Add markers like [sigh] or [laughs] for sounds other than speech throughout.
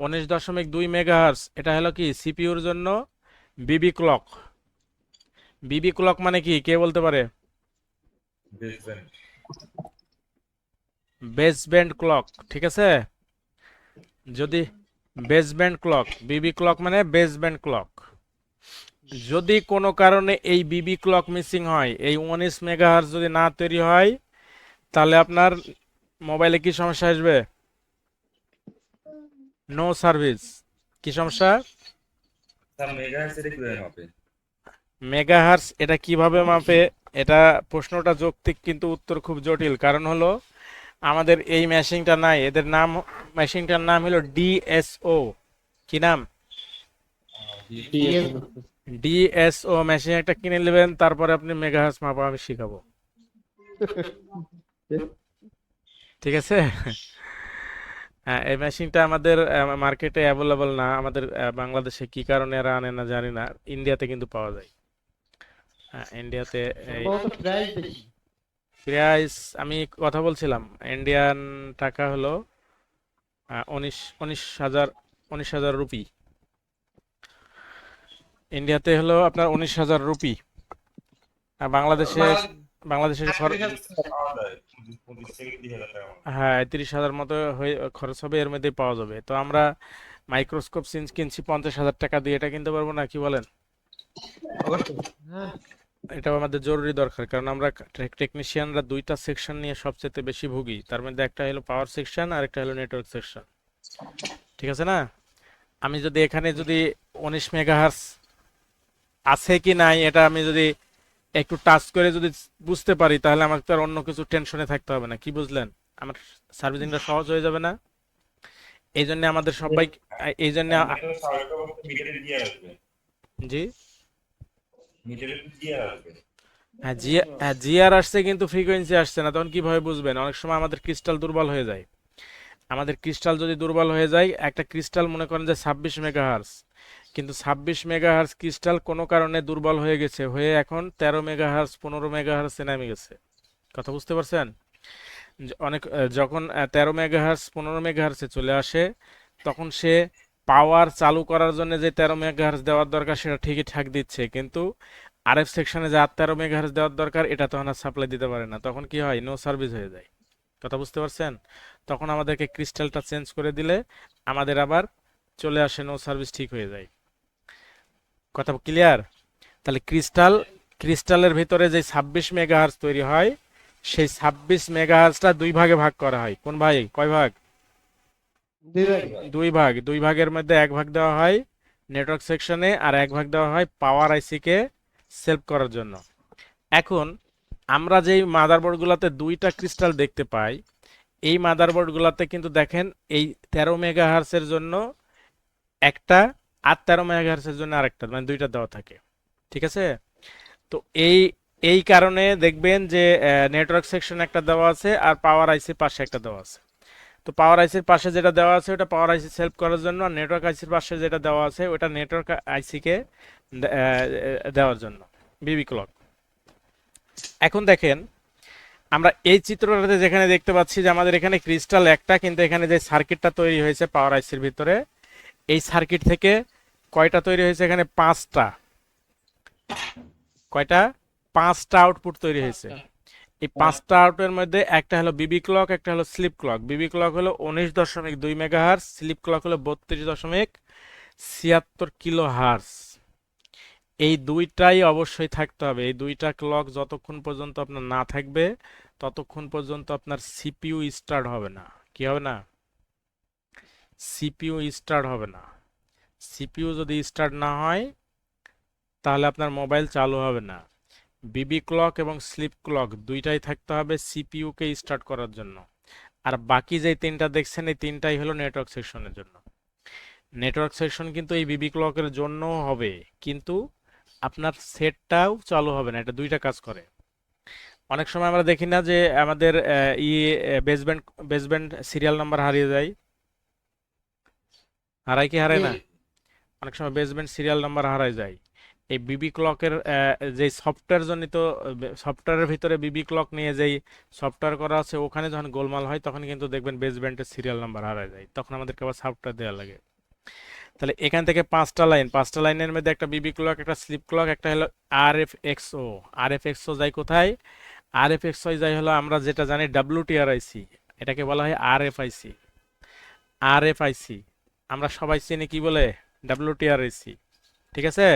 উনিশ দশমিক দুই মেগাহার্স এটা হলো কি সিপিইউর জন্য বিবি ক্লক। বিবি ক্লক মানে কি কে বলতে পারে? বেসব্যান্ড। বেস ব্যান্ড ক্লক ঠিক আছে? যদি base band clock BB clock মানে বেস ব্যান্ড ক্লক। যদি কোনো কারণে এই বিবি ক্লক মিসিং হয় এই উনিশ মেগাহার্স যদি না তৈরি হয় তাহলে আপনার মোবাইলে কি সমস্যা আসবে? নো সার্ভিস কি সমস্যা? স্যার মেগাহার্স এটা কীভাবে মাপে? মেগাহার্স এটা কীভাবে মাপে? এটা প্রশ্নটা যৌক্তিক কিন্তু উত্তর খুব জটিল। কারণ হলো আমাদের এই মেশিনটা নাই। এদের নাম মেশিনটার নাম হলো ডিএসও কি নাম? ডিএসও মেশিন একটা কিনে নেবেন তারপরে আপনি মেগাহার্স মাপা আমি শিখাবো। [laughs] ঠিক আছে? এই মেশিনটা আমাদের মার্কেটে অ্যাভেলেবল না। আমাদের বাংলাদেশে কি কারণে এরা আনে না জানি না। ইন্ডিয়াতে কিন্তু পাওয়া যায়। হ্যাঁ ইন্ডিয়াতে এই প্রাইস আমি কথা বলছিলাম। ইন্ডিয়ান টাকা হলো উনিশ উনিশ হাজার উনিশ হাজার রুপি। ইন্ডিয়াতে হলো আপনার উনিশ হাজার রুপি। আর বাংলাদেশে বাংলাদেশের হ্যাঁ তিরিশ হাজার মতো হয়ে খরচ হবে এর মধ্যেই পাওয়া যাবে। তো আমরা মাইক্রোস্কোপ সিন্স কিনছি পঞ্চাশ হাজার টাকা দিয়ে। এটা কিনতে পারব না কি বলেন? হ্যাঁ। এটাও আমাদের জরুরি দরকার কারণ আমরা টেকনিশিয়ানরা দুইটা সেকশন নিয়ে সবচেয়ে বেশি ভুগি। তার মধ্যে একটা হলো পাওয়ার সেকশন আর একটা হলো নেটওয়ার্ক সেকশন ঠিক আছে না? আমি যদি এখানে যদি উনিশ মেগাহার্স আছে কি নাই এটা আমি যদি একটু টাচ করে যদি বুঝতে পারি তাহলে আমাকে তো আর অন্য কিছু টেনশনে থাকতে হবে না। কি বুঝলেন? আমার সার্ভিসিংটা সহজ হয়ে যাবে না। এই জন্য আমাদের সবাই এই জন্য জি? মিটারে জিআর হ্যাঁ জি হ্যাঁ জিআর আসছে কিন্তু ফ্রিকোয়েন্সি আসছে না তখন কীভাবে বুঝবেন? অনেক সময় আমাদের ক্রিস্টাল দুর্বল হয়ে যায়। আমাদের ক্রিস্টাল যদি দুর্বল হয়ে যায় একটা ক্রিস্টাল মনে করেন যে ছাব্বিশ মেগাহার্স কিন্তু ছাব্বিশ মেগাহার্স ক্রিস্টাল কোনো কারণে দুর্বল হয়ে গেছে, হয়ে এখন তেরো মেগাহার্স পনেরো মেগাহার্সে নেমে গেছে। কথা বুঝতে পারছেন? অনেক যখন তেরো মেগাহার্স পনেরো মেগাহার্সে চলে আসে, তখন সে পাওয়ার চালু করার জন্য যে তেরো মেগাহার্স দেওয়ার দরকার সেটা ঠিকই ঠাক দিচ্ছে, কিন্তু আরএফ সেকশনে যে আট তেরো মেগাহার্স দেওয়ার দরকার, এটা তখন আর সাপ্লাই দিতে পারে না। তখন কি হয়? নো সার্ভিস হয়ে যায়। কথা বুঝতে পারছেন? তখন আমাদেরকে ক্রিস্টালটা চেঞ্জ করে দিলে আমাদের আবার চলে আসে নো সার্ভিস ঠিক হয়ে যায়। কথা ক্লিয়ার তাহলে ক্রিস্টাল ক্রিস্টালের ভিতরে যে ছাব্বিশ মেগাহার্স তৈরি হয় সেই ছাব্বিশ মেগাহার্সটা দুই ভাগে ভাগ করা হয়। কোন ভাই কয় ভাগ? দুই ভাগ। দুই ভাগের মধ্যে এক ভাগ দেওয়া হয় নেটওয়ার্ক সেকশনে আর এক ভাগ দেওয়া হয় পাওয়ার আইসিকে সেভ করার জন্য। এখন আমরা যেই মাদারবোর্ডগুলোতে দুইটা ক্রিস্টাল দেখতে পাই এই মাদারবোর্ডগুলোতে কিন্তু দেখেন এই তেরো মেগাহার্সের জন্য একটা আর তেরো মেগাহার্সের জন্য আরেকটা মানে দুইটা দেওয়া থাকে। ঠিক আছে? তো এই এই কারণে দেখবেন যে নেটওয়ার্ক সেকশন একটা দেওয়া আছে আর পাওয়ার আইসির পাশে একটা দেওয়া আছে। তো পাওয়ার আইসির পাশে যেটা দেওয়া আছে, ওটা পাওয়ার আইসি সেলফ করার জন্য আর নেটওয়ার্ক আইসির পাশে যেটা দেওয়া আছে, ওটা নেটওয়ার্ক আইসিকে দেওয়ার জন্য বিবি ক্লক এখন দেখেন, আমরা এই চিত্রটাতে যেখানে দেখতে পাচ্ছি যে আমাদের এখানে ক্রিস্টাল একটা, কিন্তু এখানে যে সার্কিটটা তৈরি হয়েছে পাওয়ার আইসির ভিতরে, এই সার্কিট থেকে কয়টা তৈরি হয়েছে এখানে? পাঁচটা। কয়টা? পাঁচটা আউটপুট তৈরি হয়েছে। এই পাঁচটা আউটের মধ্যে একটা হলো বিবি ক্লক একটা হলো স্লিপ ক্লক বিবি ক্লক হলো উনিশ দশমিক দুই মেগা হার্স স্লিপ ক্লক হলো বত্রিশ দশমিক ছিয়াত্তর কিলো হার্স এই দুইটাই অবশ্যই থাকতে হবে। এই দুইটা ক্লক যতক্ষণ পর্যন্ত আপনার না থাকবে ততক্ষণ পর্যন্ত আপনার সিপিইউ স্টার্ট হবে না। কি হবে না? সিপিইউ স্টার্ট হবে না। সিপিইউ যদি স্টার্ট না হয়, তাহলে আপনার মোবাইল চালু হবে না। বিবি ক্লক এবং স্লিপ ক্লক দুইটাই থাকতে হবে সিপিইউকে স্টার্ট করার জন্য। আর বাকি যে তিনটা দেখছেন, এই তিনটাই হলো নেটওয়ার্ক সেকশনের জন্য। নেটওয়ার্ক সেকশন কিন্তু এই বিবি ক্লকের জন্য হবে, কিন্তু আপনার সেটটাও চালু হবে না, এটা দুইটা কাজ করে। অনেক সময় আমরা দেখি না যে আমাদের ই বেসব্যান্ড বেসব্যান্ড সিরিয়াল নাম্বার হারিয়ে যায়। হারায় কি হারায় না? অনেক সময় বেসব্যান্ড সিরিয়াল নাম্বার হারায় যায়। এই বিবি ক্লকের যে সফটওয়্যার জনিত সফটওয়্যারের ভিতরে বিবি ক্লক নিয়ে যেই সফটওয়্যার করা আছে, ওখানে যখন গোলমাল হয়, তখন কিন্তু দেখবেন বেস ব্যান্ডের সিরিয়াল নাম্বার হারায় যায়। তখন আমাদেরকে আবার সফটওয়্যার দেওয়া লাগে। তাহলে এখান থেকে পাঁচটা লাইন পাঁচটা লাইনের মধ্যে একটা বিবি ক্লক একটা স্লিপ ক্লক একটা হলো আর এফ এক্সও আর এফ এক্সও যাই কোথায়? আর এফ এক্সও যাই হলো আমরা যেটা জানি ডাব্লিউটিআরআইসি এটাকে বলা হয় আর এফ আইসি আর এফ আইসি আমরা সবাই চিনি কি বলে? ডাব্লিউটিআরআইসি ঠিক আছে?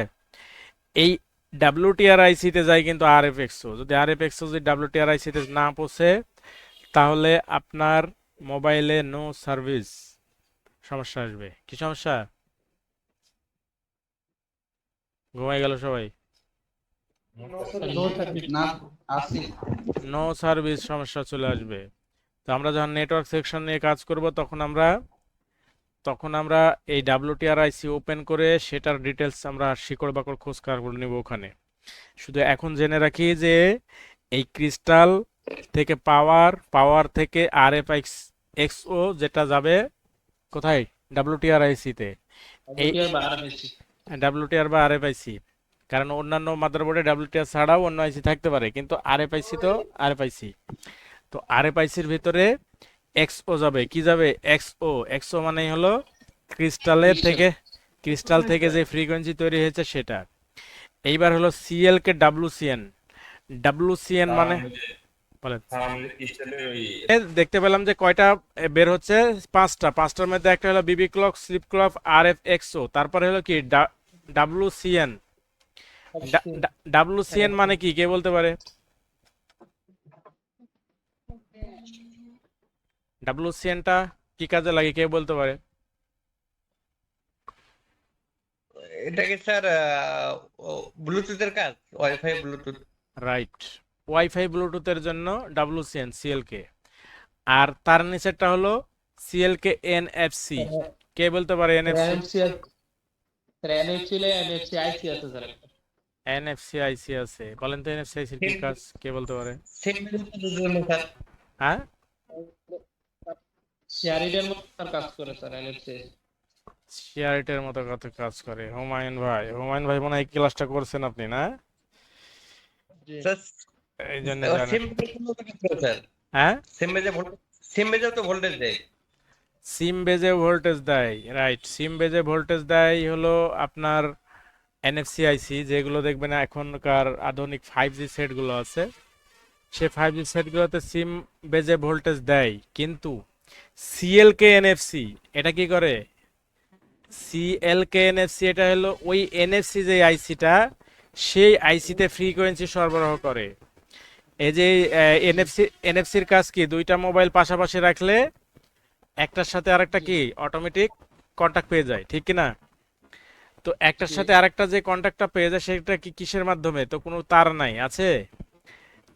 এই ডাব্লিউটিআরআইসিতে যায় কিন্তু আর এফ এক্সও যদি আর এফ এক্সও যদি ডাব্লিউটিআরআইসিতে না পৌঁছে তাহলে আপনার মোবাইলে নো সার্ভিস সমস্যা আসবে। কি সমস্যা? ঘুমাই গেল সবাই? নো সার্ভিস সমস্যা চলে আসবে। তো আমরা যখন নেটওয়ার্ক সেকশন নিয়ে কাজ করব তখন আমরা তখন আমরা এই ডাব্লিউটিআরআইসি ওপেন করে সেটার ডিটেলস আমরা শিকড় বাকড় খোঁজ করে নেব ওখানে। শুধু এখন জেনে রাখি যে এই ক্রিস্টাল থেকে পাওয়ার পাওয়ার থেকে আর এফ এক্স এক্সও যেটা যাবে কোথায়? ডাব্লিউটিআরআইসিতে। এই ডাব্লিউটিআর বা আরএফআইসি। কারণ অন্যান্য মাদারবোর্ডে ডাব্লিউটিআর ছাড়াও অন্য আইসি থাকতে পারে কিন্তু আরএফআইসি তো আরএফআইসি। তো আরএফআইসির ভিতরে এক্সও যাবে কি যাবে? এক্সও এক্সও মানেই হলো ক্রিস্টালের থেকে ক্রিস্টাল থেকে যে ফ্রিকোয়েন্সি তৈরি হয়েছে সেটা। এইবার হলো সিএল কে ডাব্লিউসিএন ডাব্লিউসিএন মানে দেখতে পেলাম যে কয়টা বের হচ্ছে? পাঁচটা। পাঁচটার মধ্যে একটা হলো BB clock sleep clock R F XO তারপরে হলো কি? ডাব্লিউসিএন ডাব্লিউসিএন মানে কি? কে বলতে পারে? ডাব্লিউসিএনটা কি কাজে লাগে কে বলতে পারে? এটাকে স্যার ব্লুটুথের কাজ ওয়াইফাই ব্লুটুথ। রাইট ওয়াইফাই ব্লুটুথের জন্য ডাব্লিউসিএন সিএলকে আর তার নিচেরটা হলো সিএলকে এনএফসি কে বলতে পারে এনএফসি এনএফসি এনএফসি আইসি আছে। স্যার এনএফসি আইসি আছে বলেন তো এনএফসি আইসির কি কাজ? কে বলতে পারে? হ্যাঁ? শেয়ারিডের মতো কাজ করে স্যার এনএফসি মতো কত কাজ করে। হুমায়ুন ভাই হুমায়ুন ভাই মনে হয় ক্লাসটা করছেন আপনি না? এই জন্য সিম হ্যাঁ? সিম বেজে ভোল্টেজ সিম বেজে তো ভোল্টেজ দেয়। সিম বেজে ভোল্টেজ দেয় রাইট সিম বেজে ভোল্টেজ দেয় হলো আপনার এনএফসি আইসি যেগুলো দেখবেন এখনকার আধুনিক ফাইভ জি সেটগুলো আছে। সে ফাইভ জি সেটগুলোতে সিম বেজে ভোল্টেজ দেয় কিন্তু সিএলকে এনএফসি এটা কি করে? সিএলকে এনএফসি এটা হলো ওই এনএফসি যে আইসিটা সেই আইসিতে ফ্রিকোয়েন্সি সরবরাহ করে। এই যে এনএফসি এনএফসির কাজ কি? দুইটা মোবাইল পাশাপাশি রাখলে একটার সাথে আরেকটা কি? অটোমেটিক কন্টাক্ট পেয়ে যায় ঠিক কি না তো একটার সাথে আরেকটা যে কন্টাক্টটা পেয়ে যায় সেটা কি কিসের মাধ্যমে? তো কোনো তার নাই আছে?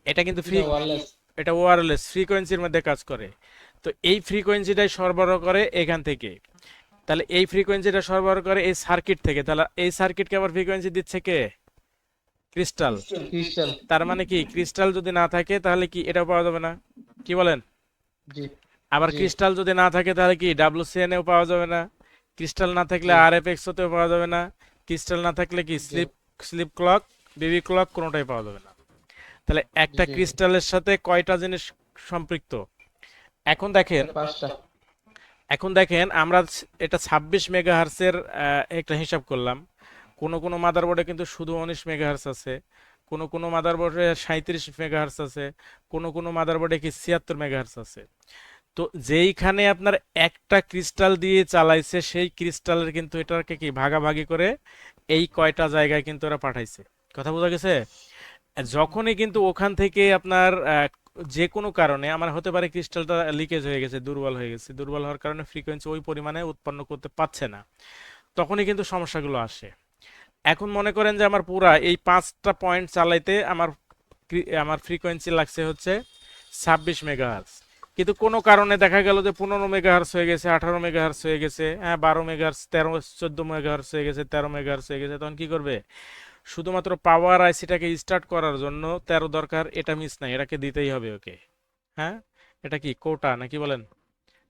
এটা কিন্তু ফ্রি এটা ওয়্যারলেস ফ্রিকোয়েন্সির মধ্যে কাজ করে। তো এই ফ্রিকোয়েন্সিটাই সরবরাহ করে এখান থেকে। তাহলে এই ফ্রিকোয়েন্সিটা সরবরাহ করে এই সার্কিট থেকে। তাহলে এই সার্কিটকে আবার ফ্রিকোয়েন্সি দিচ্ছে কে? ক্রিস্টাল ক্রিস্টাল তার মানে কি? ক্রিস্টাল যদি না থাকে তাহলে কি এটা পাওয়া যাবে না? কি বলেন? জি। আবার ক্রিস্টাল যদি না থাকে তাহলে কি ডাব্লিউ ডাব্লিউসিএন এও পাওয়া যাবে না? ক্রিস্টাল না থাকলে আর এফ তেও পাওয়া যাবে না। ক্রিস্টাল না থাকলে কি sleep sleep clock BB clock কোনোটাই পাওয়া যাবে না। তাহলে একটা ক্রিস্টালের সাথে কয়টা জিনিস সম্পৃক্ত? এখন দেখেন এখন দেখেন আমরা এটা ছাব্বিশ মেগা হার্সের একটা হিসাব করলাম। কোনো কোনো মাদারবোর্ডে কিন্তু শুধু উনিশ মেগা হার্স আছে। কোনো কোনো মাদারবোর্ডে সাঁত্রিশ মেগা হার্স আছে। কোনো কোনো মাদারবোর্ডে কি ছিয়াত্তর মেগা হার্স আছে। তো যেইখানে আপনার একটা ক্রিস্টাল দিয়ে চালাইছে সেই ক্রিস্টালের কিন্তু এটাকে কি ভাগাভাগি করে এই কয়টা জায়গায় কিন্তু ওরা পাঠাইছে। কথা বোঝা গেছে? যখনই কিন্তু ওখান থেকে আপনার যে কোনো কারণে, আমার হতে পারে ক্রিস্টালটা লিকেজ হয়ে গেছে, দুর্বল হয়ে গেছে, দুর্বল হওয়ার কারণে ফ্রিকোয়েন্সি ওই পরিমাণে উৎপন্ন করতে পারছে না। তখনই কিন্তু সমস্যাগুলো আসে। এখন মনে করেন যে আমার পুরা এই পাঁচটা পয়েন্ট চালাইতে আমার আমার ফ্রিকোয়েন্সি লাগছে হচ্ছে ছাব্বিশ মেগাহার্স কিন্তু কোনো কারণে দেখা গেল যে পনেরো মেগাহার্স হয়ে গেছে, আঠারো মেগাহার্স হয়ে গেছে হ্যাঁ বারো মেগাহার্স তেরো, চোদ্দ মেগাহার্স হয়ে গেছে, তেরো মেগাহার্স হয়ে গেছে, তখন কি করবে? শুধুমাত্র পাওয়ার আইসিটাকে স্টার্ট করার জন্য তেরো দরকার এটা মিস নাই এটাকে দিতেই হবে ওকে হ্যাঁ? এটা কি কোটা নাকি বলেন?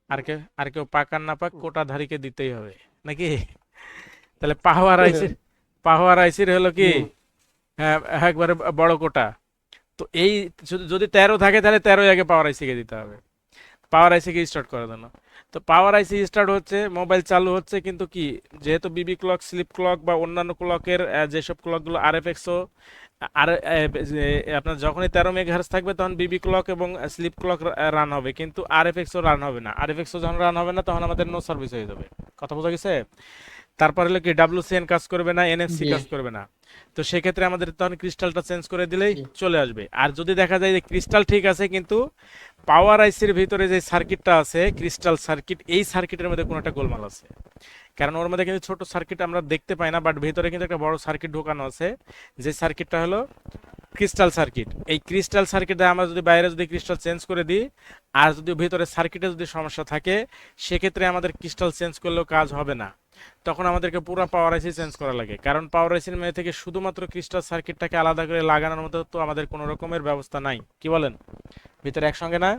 আর কে আর কেউ পাক আর না পাক কোটাধারীকে দিতেই হবে নাকি? তাহলে পাওয়ার আইসি পাওয়ার আইসির হলো কি? হ্যাঁ একবারে বড় কোটা। তো এই যদি- যদি তেরো থাকে তাহলে তেরোই আগে পাওয়ার আইসিকে দিতে হবে। পাওয়ার আইসিকে স্টার্ট করার জন্য। তো পাওয়ার আইসি স্টার্ট হচ্ছে মোবাইল চালু হচ্ছে কিন্তু কি যেহেতু বিবি ক্লক স্লিপ ক্লক বা অন্যান্য ক্লকের যেসব ক্লকগুলো আর এফ এক্সও আর আপনার যখনই তেরো মেগাহার্স থাকবে তখন বিবি ক্লক এবং স্লিপ ক্লক রান হবে কিন্তু আর এফ এক্সও রান হবে না। আর এফ এক্সও যখন রান হবে না তখন আমাদের নো সার্ভিস হয়ে যাবে। কথা বোঝা গেছে? তারপরে হলো কি ডাব্লিউসিএন কাজ করবে না এনএফসি। কাজ করবে না। তো সেক্ষেত্রে আমাদের তখন ক্রিস্টালটা চেঞ্জ করে দিলেই চলে আসবে। আর যদি দেখা যায় যে ক্রিস্টাল ঠিক আছে কিন্তু পাওয়ার আইসির ভিতরে যে সার্কিটটা আছে, ক্রিস্টাল সার্কিট, এই সার্কিটের মধ্যে কোনো একটা গোলমাল আছে। কারণ ওর মধ্যে কিন্তু ছোট সার্কিট আমরা দেখতে পাই না বাট ভিতরে কিন্তু একটা বড় সার্কিট ঢোকানো আছে, যে সার্কিটটা হলো ক্রিস্টাল সার্কিট। এই ক্রিস্টাল সার্কিটে আমরা যদি বাইরে যদি ক্রিস্টাল চেঞ্জ করে দিই, আর যদি ভিতরে সার্কিটে যদি সমস্যা থাকে, সেক্ষেত্রে আমাদের ক্রিস্টাল চেঞ্জ করলেও কাজ হবে না। তখন আমাদেরকে পুরো পাওয়ার আইসি চেঞ্জ করা লাগে। কারণ পাওয়ার আইসির মেয়ে থেকে শুধুমাত্র ক্রিস্টাল সার্কিটটাকে আলাদা করে লাগানোর মতো তো আমাদের কোনো রকমের ব্যবস্থা নাই। কি বলেন? ভিতরে একসঙ্গে না?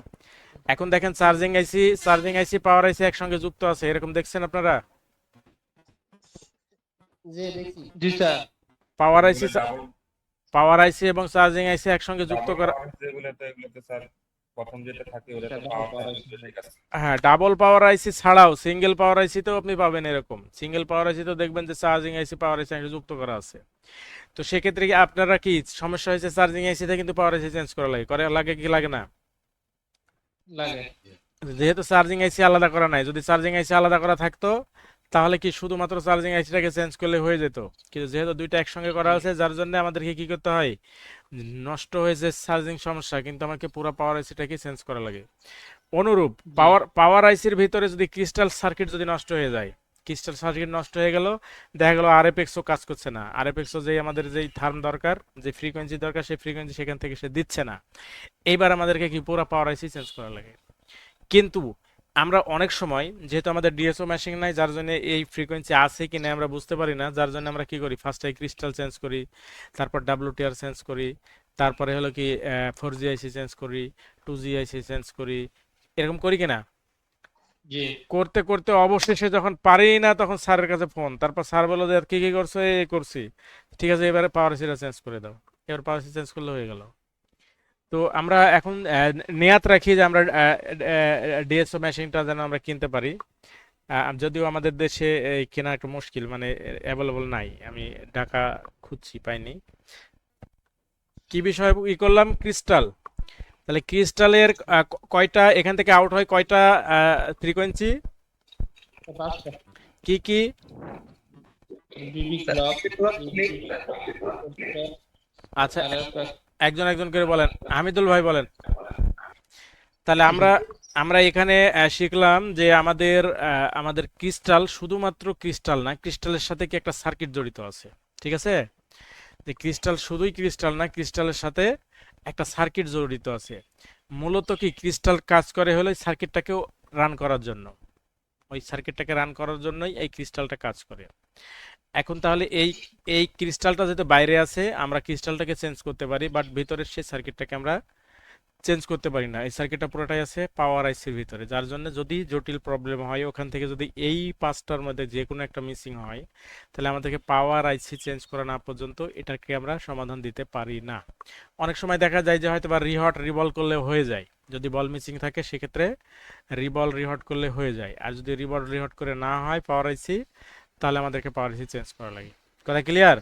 এখন দেখেন চার্জিং আইসি চার্জিং আইসি পাওয়ার আইসি একসঙ্গে যুক্ত আছে এরকম দেখছেন আপনারা? জি স্যার। পাওয়ার আইসি পাওয়ার আইসি এবং চার্জিং আইসি একসঙ্গে যুক্ত করা হ্যাঁ ডাবল পাওয়ার আইসি ছাড়াও সিঙ্গেল পাওয়ার আইসিতেও আপনি পাবেন এরকম। সিঙ্গেল পাওয়ার আইসি তো দেখবেন যে চার্জিং আইসি পাওয়ার আইসি যুক্ত করা আছে। তো সেক্ষেত্রে কি আপনারা কি সমস্যা হয়েছে চার্জিং আইসিতে কিন্তু পাওয়ার আইসি চেঞ্জ করা লাগে? করে লাগে কি লাগে না? লাগে। যেহেতু চার্জিং আইসি আলাদা করা নাই যদি চার্জিং আইসি আলাদা করা থাকতো তাহলে কি শুধুমাত্র চার্জিং আইসিটাকে চেঞ্জ করলে হয়ে যেত? কিন্তু যেহেতু দুইটা একসঙ্গে করা হয়েছে যার জন্য আমাদেরকে কি করতে হয়? নষ্ট হয়েছে চার্জিং সমস্যা কিন্তু আমাকে পুরো পাওয়ার আইসিটাকে চেঞ্জ করা লাগে। অনুরূপ পাওয়ার পাওয়ার আইসির ভিতরে যদি ক্রিস্টাল সার্কিট যদি নষ্ট হয়ে যায় ক্রিস্টাল সার্কিট নষ্ট হয়ে গেল। দেখা গেল আরএফএক্সও কাজ করছে না। আর আরএফএক্সও যে আমাদের যেই থার্ম দরকার, যে ফ্রিকোয়েন্সি দরকার, সেই ফ্রিকোয়েন্সি সেখান থেকে সে দিচ্ছে না। এইবার আমাদেরকে কি পুরো পাওয়ার আইসি চেঞ্জ করা লাগে? কিন্তু আমরা অনেক সময়, যেহেতু আমাদের ডিএসও মেশিন নাই, যার জন্য এই ফ্রিকোয়েন্সি আছে কি না আমরা বুঝতে পারি না। যার জন্য আমরা কি করি? ফার্স্টে ক্রিস্টাল চেঞ্জ করি, তারপর ডাব্লিউটিআর চেঞ্জ করি, তারপরে হলো কি ফোর জি আইসি চেঞ্জ করি টু জি আইসি চেঞ্জ করি। এরকম করি কিনা করতে করতে অবশেষে যখন পারি না তখন স্যারের কাছে ফোন। তারপর স্যার বলল যে কি কি করছ? এ করছি। ঠিক আছে, এবারে পাওয়ার এসিটা চেঞ্জ করে দাও। এবার পাওয়ার এসি চেঞ্জ করলে হয়ে গেল। তো আমরা এখন নেয়াত রাখি যে আমরা ডিএসও মেশিনটা যেন আমরা কিনতে পারি। যদিও আমাদের দেশে কেনা একটু মুশকিল মানে অ্যাভেলেবল নাই। আমি ঢাকা খুঁজছি, পাইনি। কি বিষয় ই করলাম? ক্রিস্টাল। তাহলে ক্রিস্টালের কয়টা, এখান থেকে আউট হয় কয়টা ফ্রিকোয়েন্সি কি কি? আচ্ছা একজন একজন করে বলেন। হামিদুল ভাই বলেন। তাহলে আমরা আমরা এখানে শিখলাম যে আমাদের আমাদের ক্রিস্টাল শুধুমাত্র ক্রিস্টাল না, ক্রিস্টালের সাথে কি একটা সার্কিট জড়িত আছে? ঠিক আছে? যে ক্রিস্টাল শুধুই ক্রিস্টাল না, ক্রিস্টালের সাথে একটা সার্কিট জড়িত আছে। মূলত কি ক্রিস্টাল কাজ করে হলে সার্কিটটাকেও রান করার জন্য। ওই সার্কিটটাকে রান করার জন্যই এই ক্রিস্টালটা কাজ করে। এখন তাহলে এই এই ক্রিস্টালটা যেহেতু বাইরে আছে, আমরা ক্রিস্টালটাকে চেঞ্জ করতে পারি, বাট ভিতরের সেই সার্কিটটাকে আমরা চেঞ্জ করতে পারি না। এই সার্কিটটা পুরোটাই আছে পাওয়ার আইসির ভিতরে। যার জন্য যদি জটিল প্রবলেম হয়, ওখান থেকে যদি এই পাঁচটার মধ্যে যে কোনো একটা মিসিং হয়, তাহলে আমাদেরকে পাওয়ার আইসি চেঞ্জ করা না পর্যন্ত এটাকে আমরা সমাধান দিতে পারি না। অনেক সময় দেখা যায় যে হয়তো বা রিহট রিবল করলে হয়ে যায়। যদি বল মিসিং থাকে, সেক্ষেত্রে রিবল রিহট করলে হয়ে যায়। আর যদি রিবল রিহট করে না হয় পাওয়ার আইসি তাহলে আমাদেরকে পাওয়ার আইসি চেঞ্জ করা লাগে। কথা ক্লিয়ার